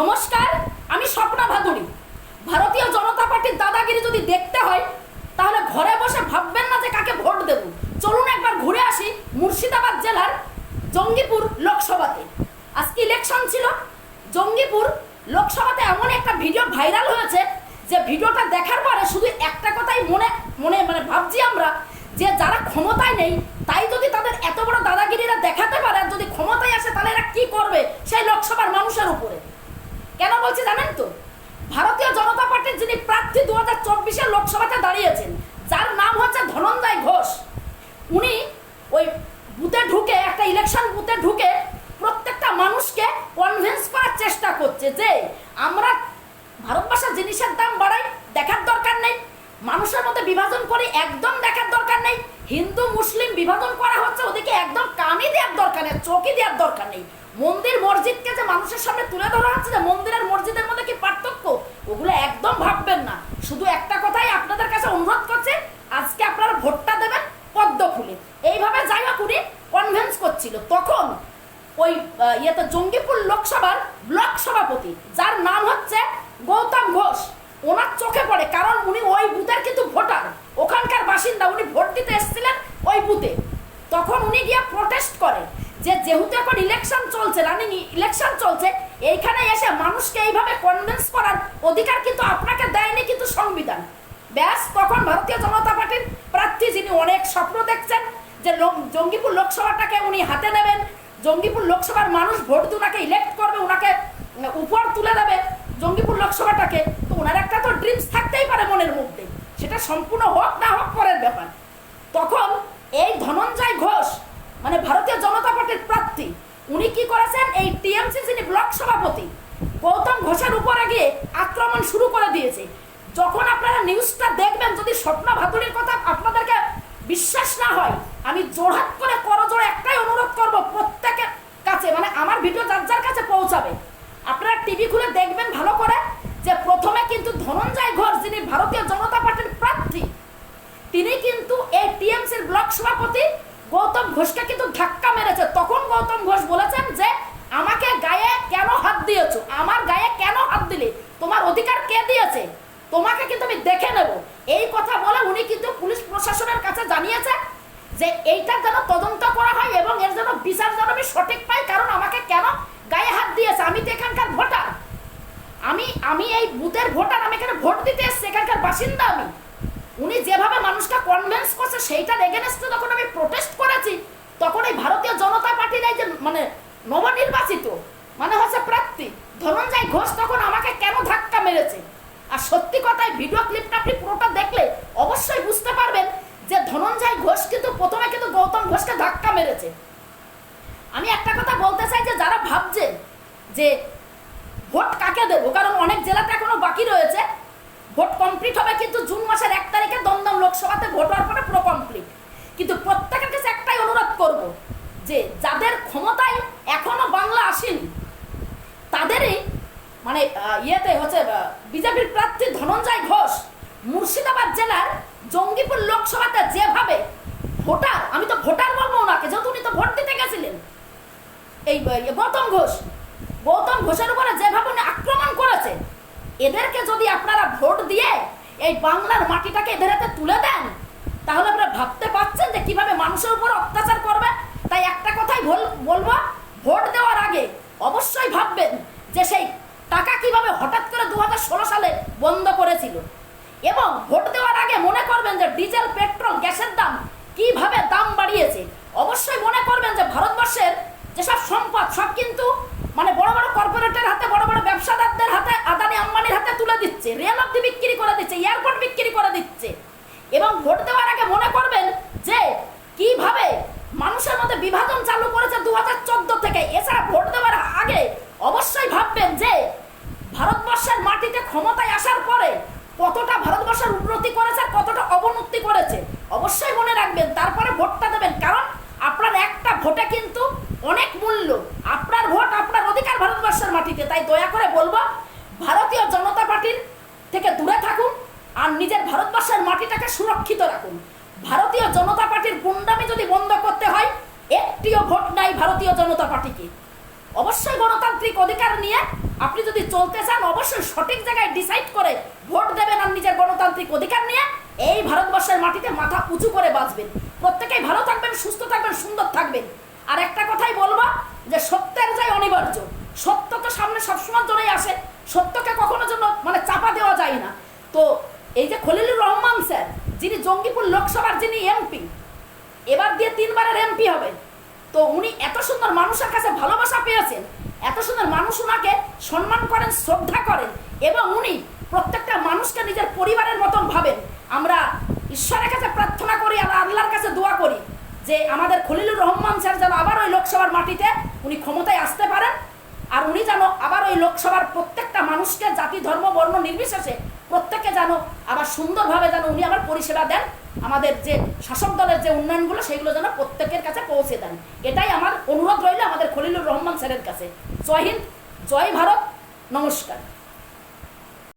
নমস্কার, আমি স্বপ্না ভাদুরী। ভারতীয় জনতা পার্টির দাদাগিরি যদি দেখতে হয়, তাহলে ঘরে বসে ভাববেন না যে কাকে ভোট দেব। চলুন একবার ঘুরে আসি মুর্শিদাবাদ জেলার জঙ্গিপুর লোকসভাতে। আজকে ইলেকশন ছিল। জঙ্গিপুর লোকসভাতে এমন একটা ভিডিও ভাইরাল হয়েছে যে ভিডিওটা দেখার পরে শুধু একটা কথাই মনে মনে মানে ভাবছি আমরা যে যারা ক্ষমতায় নেই তাই যদি তাদের এত বড় দাদাগিরিরা দেখাতে পারে আর যদি ক্ষমতায় আসে তাহলে এরা কি করবে সেই লোকসভার মানুষের উপরে কেন বলছি জানেন তো? ভারতীয় জনতা পার্টির যিনি প্রার্থী দু হাজার চব্বিশের লোকসভাতে দাঁড়িয়েছেন, যার নাম হচ্ছে ধনঞ্জয় ঘোষ। উনি ওই বুথে ঢুকে, একটা ইলেকশন বুথে ঢুকে প্রত্যেকটা মানুষকে কনভিন্স করার চেষ্টা করছে যে, আমরা ভারতবর্ষের জিনিসের দাম বাড়াই, দেখার দরকার নেই। মানুষের মধ্যে বিভাজন করি, একদম দেখার দরকার নেই। হিন্দু, মুসলিম বিভাজন করা হচ্ছে ওদিকে একদম দরকার নেই চোখই দেওয়ার দরকার নেই। মন্দির মসজিদকে যে মানুষের সামনে তুলে ধরা হচ্ছে যে মন্দিরের মসজিদের মধ্যে কি পার্থক্য? ওগুলো একদম ভাববেন না। শুধু একটা কথাই আপনাদের কাছে অনুরোধ করছে, আজকে আপনারা ভোটটা দেবেন পদ্ম ফুলে। এইভাবে হোক উনি কনভেন্স করছিল। তখন ওই ইয়েতে জঙ্গিপুর লোকসভার ব্লক সভাপতি, যার নাম হচ্ছে গৌতম ঘোষ, ওনার চোখে পড়ে, কারণ উনি ওই বুথের কিন্তু ভোটার। ওখানকার বাসিন্দা, উনি ভোট দিতে এসেছিলেন ওই বুথে। তখন উনি গিয়ে প্রটেস্ট করে। যে যেহেতু এখন ইলেকশন চলছে রানিং ইলেকশন চলছে, এইখানে এসে মানুষকে এইভাবে কনভিন্স করার অধিকার কিন্তু আপনাকে দেয়নি কিন্তু সংবিধান। ব্যাস, তখন ভারতীয় জনতা পার্টির প্রার্থী যিনি অনেক স্বপ্ন দেখছেন যে জঙ্গিপুর লোকসভাটাকে উনি হাতে নেবেন, জঙ্গিপুর লোকসভার মানুষ ভোট দিয়ে ওনাকে ইলেক্ট করবে, ওনাকে উপর তুলে দেবে জঙ্গিপুর লোকসভাটাকে। তো ওনার একটা তো ড্রিমস থাকতেই পারে মনের মধ্যে, সেটা সম্পূর্ণ হোক না হোক পরের ব্যাপার। তখন এই ধনঞ্জয় ঘোষ মানে ভারতীয় জনতা পার্টির প্রার্থী। উনি কি করেছেন? এই টিএমসি যিনি ব্লক সভাপতি, গৌতম ঘোষের উপরে গিয়ে আক্রমণ শুরু করে দিয়েছে। যখন আপনারা নিউজটা দেখবেন, যদি স্বপ্ন ভাতুরির কথা আপনাদেরকে বিশ্বাস না হয়, আমি জোড়হাত করে করজোড়ে একটাই অনুরোধ করব, প্রত্যেকের কাছে মানে আমার ভিডিও যার যার কাছে পৌঁছাবে। আপনারা টিভি খুলে দেখবেন ভালো করে যে প্রথমে কিন্তু ধনঞ্জয় ঘোষ, যিনি ভারতীয় জনতা পার্টির প্রার্থী, তিনি কিন্তু এই টিএমসির ব্লক সভাপতি গৌতম ঘোষকে কিন্তু ধাক্কা মেরেছে। তখন গৌতম ঘোষ বলেছেন যে, আমাকে গায়ে কেন হাত দিয়েছ? আমার গায়ে কেন হাত দিলে? তোমার অধিকার কে দিয়েছে? তোমাকে কিন্তু আমি দেখে নেব? এই কথা বলে উনি কিন্তু পুলিশ প্রশাসনের কাছে জানিয়েছে যে, এইটার যেন তদন্ত করা হয় এবং এর জন্য বিচার যেন আমি সঠিক পাই, কারণ আমাকে কেন গায়ে হাত দিয়েছে? আমি তো এখানকার ভোটার। আমি আমি এই বুথের ভোটার, আমি এখানে ভোট দিতে এসেছি, এখানকার বাসিন্দা আমি। উনি যেভাবে মানুষকে কনভিন্স করছে, সেইটার এগেনস্টে যখন আমি প্রোটেস্ট করেছি, তখন এই ভারতীয় জনতা পার্টির এই যে মানে নবনির্বাচিত মানে হচ্ছে প্রার্থী, ধনঞ্জয় ঘোষ তখন আমাকে কেন ধাক্কা মেরেছে? আর সত্যি কথায় ভিডিও ক্লিপটা আপনি পুরোটা দেখলে অবশ্যই বুঝতে পারবেন যে ধনঞ্জয় ঘোষ কিন্তু প্রথমে কিন্তু গৌতম ঘোষকে ধাক্কা মেরেছে। আমি একটা কথা বলতে চাই যে, যারা ভাবছে যে ভোট কাকে দেবো, কারণ অনেক জেলাতে এখনও বাকি রয়েছে ভোট কমপ্লিট হবে কিন্তু জুন মাসের এক তারিখে দমদম লোকসভাতে ভোট হওয়ার পরে পুরো কমপ্লিট কিন্তু প্রত্যেকের কাছে একটাই অনুরোধ করব যে যাদের ক্ষমতায় এখনও বাংলা আসেনি, তাদেরই মানে ইয়েতে হচ্ছে বিজেপির প্রার্থী ধনঞ্জয় ঘোষ মুর্শিদাবাদ জেলার জঙ্গিপুর লোকসভাতে যেভাবে ভোটার, আমি তো ভোটার বলব ওনাকে, যেহেতু উনি তো ভোট দিতে গেছিলেন। এই গৌতম ঘোষ, গৌতম ঘোষের উপরে যেভাবে উনি আক্রমণ এদেরকে যদি আপনারা ভোট দিয়ে এই বাংলার মাটিটাকে এদের হাতে তুলে দেন, তাহলে আপনারা ভাবতে পারছেন যে কীভাবে মানুষের উপর অত্যাচার করবে? তাই একটা কথাই বলব, ভোট দেওয়ার আগে অবশ্যই ভাববেন যে সেই টাকা কীভাবে হঠাৎ করে দু হাজার ষোলো সালে বন্ধ করেছিল। এবং ভোট দেওয়ার আগে মনে করবেন যে ডিজেল, পেট্রোল, গ্যাসের দাম কীভাবে দাম বাড়িয়েছে। অবশ্যই মনে করবেন যে ভারতবর্ষের যেসব সম্পদ, সব কিন্তু মানে বড় বড় কর্পোরেটের হাতে, বড় বড় ব্যবসাদারদের হাতে, আদানি আম্বানির হাতে তুলে দিচ্ছে, রেল অব্দি বিক্রি করে দিচ্ছে, এয়ারপোর্ট বিক্রি করে দিচ্ছে। এবং ভোট দেওয়ার আগে মনে করবেন যে, কীভাবে মানুষের মধ্যে বিভাজন চালু করেছে দু হাজার থেকে, এছাড়া ভোট দেওয়ার আগে অবশ্যই ভাববেন যে, ভারতবর্ষের মাটিতে ক্ষমতায় আসার পরে কতটা ভারতবর্ষের উন্নতি করেছে আর কতটা অবনতি করেছে, অবশ্যই মনে রাখবেন। তারপরে ভোটটা দেবেন। কারণ আপনার একটা ভোটে কিন্তু অনেক মূল্য। আপনার তাই দয়া করে বলব, ভারতীয় জনতা পার্টির থেকে দূরে থাকুন আর নিজের ভারতবর্ষের মাটিটাকে সুরক্ষিত রাখুন। ভারতীয় জনতা পার্টির গুন্ডামি যদি বন্ধ করতে হয়, একটিও ভোট নাই ভারতীয় জনতা পার্টিকে। অবশ্যই গণতান্ত্রিক অধিকার নিয়ে আপনি যদি চলতে চান, অবশ্যই সঠিক জায়গায় ডিসাইড করে ভোট দেবেন আর নিজের গণতান্ত্রিক অধিকার নিয়ে এই ভারতবর্ষের মাটিতে মাথা উঁচু করে বাঁচবেন। প্রত্যেকেই ভালো থাকবেন, সুস্থ থাকবেন, সুন্দর থাকবেন। আর একটা কথাই বলব যে সত্যের যাই অনিবার্য। সত্য তো সামনে সবসময় জন্যই আসে। সত্যকে কখনো জন্য মানে চাপা দেওয়া যায় না। তো এই যে খলিলুর রহমান স্যার, যিনি জঙ্গিপুর লোকসভার যিনি এমপি এবার দিয়ে তিনবারের এমপি হবে। তো উনি এত সুন্দর মানুষের কাছে ভালোবাসা পেয়েছেন, এত সুন্দর মানুষ ওনাকে সম্মান করেন, শ্রদ্ধা করেন, এবং উনি প্রত্যেকটা মানুষকে নিজের পরিবারের মতন ভাবেন। আমরা ঈশ্বরের কাছে প্রার্থনা করি আর আল্লাহর কাছে দোয়া করি যে আমাদের খলিলুর রহমান স্যার যেন আবার ওই লোকসভার মাটিতে উনি ক্ষমতায় আসতে পারেন। আর উনি যেন আবার ওই লোকসভার প্রত্যেকটা মানুষকে জাতি, ধর্ম, বর্ণ নির্বিশেষে প্রত্যেকে যেন আবার সুন্দরভাবে যেন উনি আবার পরিষেবা দেন। আমাদের যে শাসক দলের যে উন্নয়নগুলো, সেগুলো যেন প্রত্যেকের কাছে পৌঁছে দেন। এটাই আমার অনুরোধ রইল আমাদের খলিলুর রহমান স্যারের কাছে। জয় হিন্দ, জয় ভারত, নমস্কার।